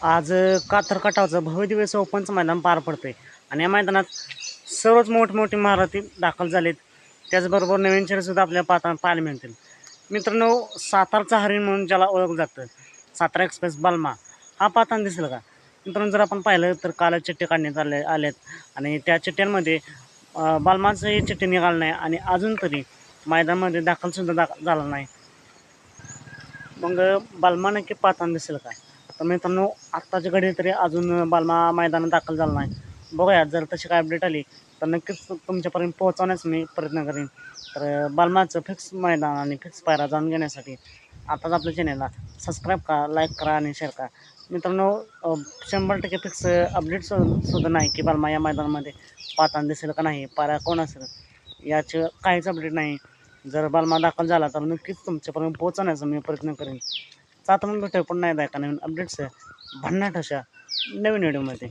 आज कातर कटावचं भव्य दिवस ओपनचं मैदान पार पडतंय. आणि या मैदानात सर्वच मोठमोठी महारथी दाखल झालेत. त्याचबरोबर नवीन सुद्धा आपल्या पाहता पाहायला मिळतील. मित्रांनो सातारचा हरिण म्हणून ज्याला ओळखलं जातं सातारा एक्सप्रेस बालमा हा पाहताना दिसेल का? मित्रांनो जर आपण पाहिलं तर काल चिठ्ठे काढण्यात आले आलेत. आणि त्या चिठ्ठ्यांमध्ये बालमाचंही चिठ्ठी निघालं नाही आणि अजून तरी मैदानामध्ये दाखलसुद्धा दाख झाला नाही. मग बालमा नक्की पाहताना दिसेल का? तर मित्रांनो आत्ताच्या घडी तरी अजून बालमा मैदानात दाखल झाला नाही. बघूया जर तशी काय अपडेट आली तर नक्कीच तुमच्यापर्यंत पोहोचवण्यास मी प्रयत्न करेन. तर बालमाचं फिक्स मैदान आणि फिक्स पायरा जाणून घेण्यासाठी आताच आपल्या चॅनलला सबस्क्राईब करा लाईक करा आणि शेअर करा. मित्रांनो शंभर टक्के फिक्स अपडेट सु सुद्धा नाही की बालमा या मैदानामध्ये पाहताना दिसेल का नाही पायरा कोण असेल याचं काहीच अपडेट नाही. जर बालमा दाखल झाला तर नक्कीच तुमच्यापर्यंत पोहोचवण्याचा मी प्रयत्न करेन. तर आता मग भेटूया पुन्हा एकदा एका नवीन अपडेट्स भन्नाट अशा नवीन व्हिडिओमध्ये